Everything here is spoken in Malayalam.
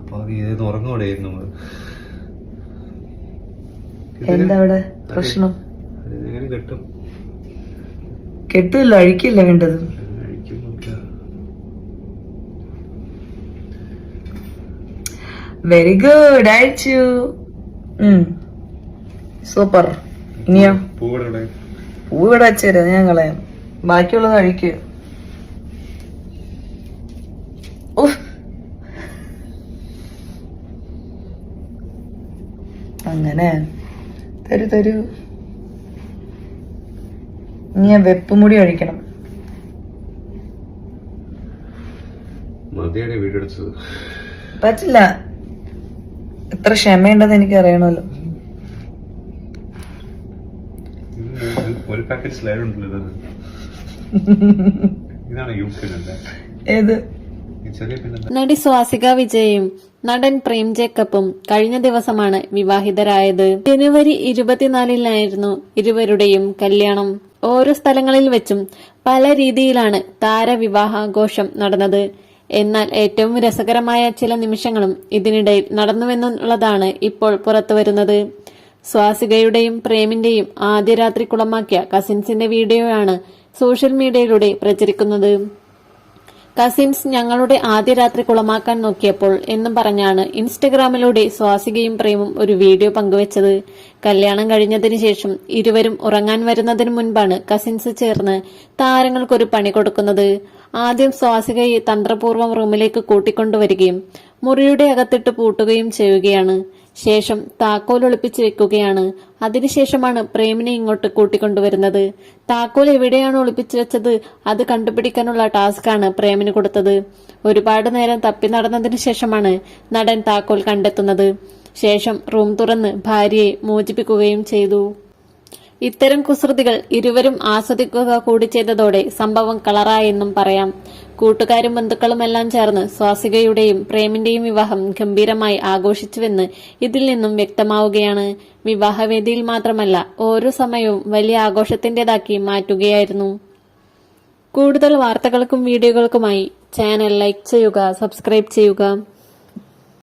അപ്പൊ ഇത് ഉറങ്ങോടെയായിരുന്നു നമ്മൾ. എന്താ അവിടെ പ്രശ്നം? കിട്ടും. കെട്ടില്ല അഴിക്കില്ല വേണ്ടത് വെരി ഗുഡ് അയച്ചു സൂപ്പർ. ഇനിയോ? പൂവിടെ പൂവിടെ അച്ഛരാ ഞാൻ കളയാം. ബാക്കിയുള്ളത് അഴിക്ക്. അങ്ങനെ. തരൂ തരൂ. ഇനി ഞാൻ വെപ്പുമുടി അഴിക്കണം. പറ്റില്ല. എത്ര ക്ഷമയുണ്ടെന്ന് എനിക്ക് അറിയണമല്ലോ. ഒരു പാക്കറ്റ് സ്ലൈഡ് ഉണ്ടല്ലോ ഇതാണ് യൂസ് ഏത്? നടി സ്വാസിക വിജയും. നടൻ പ്രേം ജേക്കബും കഴിഞ്ഞ ദിവസമാണ് വിവാഹിതരായത്. ജനുവരി ഇരുപത്തിനാലിനായിരുന്നു ഇരുവരുടെയും കല്യാണം. ഓരോ സ്ഥലങ്ങളിൽ വെച്ചും പല രീതിയിലാണ് താരവിവാഹാഘോഷം നടന്നത്. എന്നാൽ ഏറ്റവും രസകരമായ ചില നിമിഷങ്ങളും ഇതിനിടയിൽ നടന്നുവെന്നുള്ളതാണ് ഇപ്പോൾ പുറത്തുവരുന്നത്. സ്വാസികയുടെയും പ്രേമിന്റെയും ആദ്യ രാത്രി കുളമാക്കിയ കസിൻസിന്റെ വീഡിയോയാണ് സോഷ്യൽ മീഡിയയിലൂടെ പ്രചരിക്കുന്നത്. കസിൻസ് ഞങ്ങളുടെ ആദ്യ രാത്രി കുളമാക്കാൻ നോക്കിയപ്പോൾ എന്നും പറഞ്ഞാണ് ഇൻസ്റ്റഗ്രാമിലൂടെ സ്വാസികയും പ്രേമും ഒരു വീഡിയോ പങ്കുവച്ചത്. കല്യാണം കഴിഞ്ഞതിന് ശേഷം ഇരുവരും ഉറങ്ങാൻ വരുന്നതിന് മുൻപാണ് കസിൻസ് ചേർന്ന് താരങ്ങൾക്കൊരു പണി കൊടുക്കുന്നത്. ആദ്യം സ്വാസികയെ തന്ത്രപൂർവം റൂമിലേക്ക് കൂട്ടിക്കൊണ്ടുവരികയും മുറിയുടെ അകത്തിട്ട് പൂട്ടുകയും ചെയ്യുകയാണ്. ശേഷം താക്കോൽ ഒളിപ്പിച്ച് വെക്കുകയാണ് അതിനുശേഷമാണ് പ്രേമിനെ ഇങ്ങോട്ട് കൂട്ടിക്കൊണ്ടുവരുന്നത്. താക്കോൽ എവിടെയാണ് ഒളിപ്പിച്ചു വെച്ചത് അത് കണ്ടുപിടിക്കാനുള്ള ടാസ്ക്കാണ് പ്രേമിന് കൊടുത്തത്. ഒരുപാട് നേരം തപ്പി നടന്നതിന് ശേഷമാണ് നടൻ താക്കോൽ കണ്ടെത്തുന്നത്. ശേഷം റൂം തുറന്ന് ഭാര്യയെ മോചിപ്പിക്കുകയും ചെയ്തു. ഇത്തരം കുസൃതികൾ ഇരുവരും ആസ്വദിക്കുക കൂടി ചെയ്തതോടെ സംഭവം കളറായെന്നും പറയാം. കൂട്ടുകാരും ബന്ധുക്കളുമെല്ലാം ചേർന്ന് സ്വാസികയുടെയും പ്രേമിന്റെയും വിവാഹം ഗംഭീരമായി ആഘോഷിച്ചുവെന്ന് ഇതിൽ നിന്നും വ്യക്തമാവുകയാണ്. വിവാഹവേദിയിൽ മാത്രമല്ല ഓരോ സമയവും വലിയ ആഘോഷത്തിന്റേതാക്കി മാറ്റുകയായിരുന്നു. കൂടുതൽ വാർത്തകൾക്കും വീഡിയോകൾക്കുമായി ചാനൽ ലൈക്ക് ചെയ്യുക സബ്സ്ക്രൈബ് ചെയ്യുക.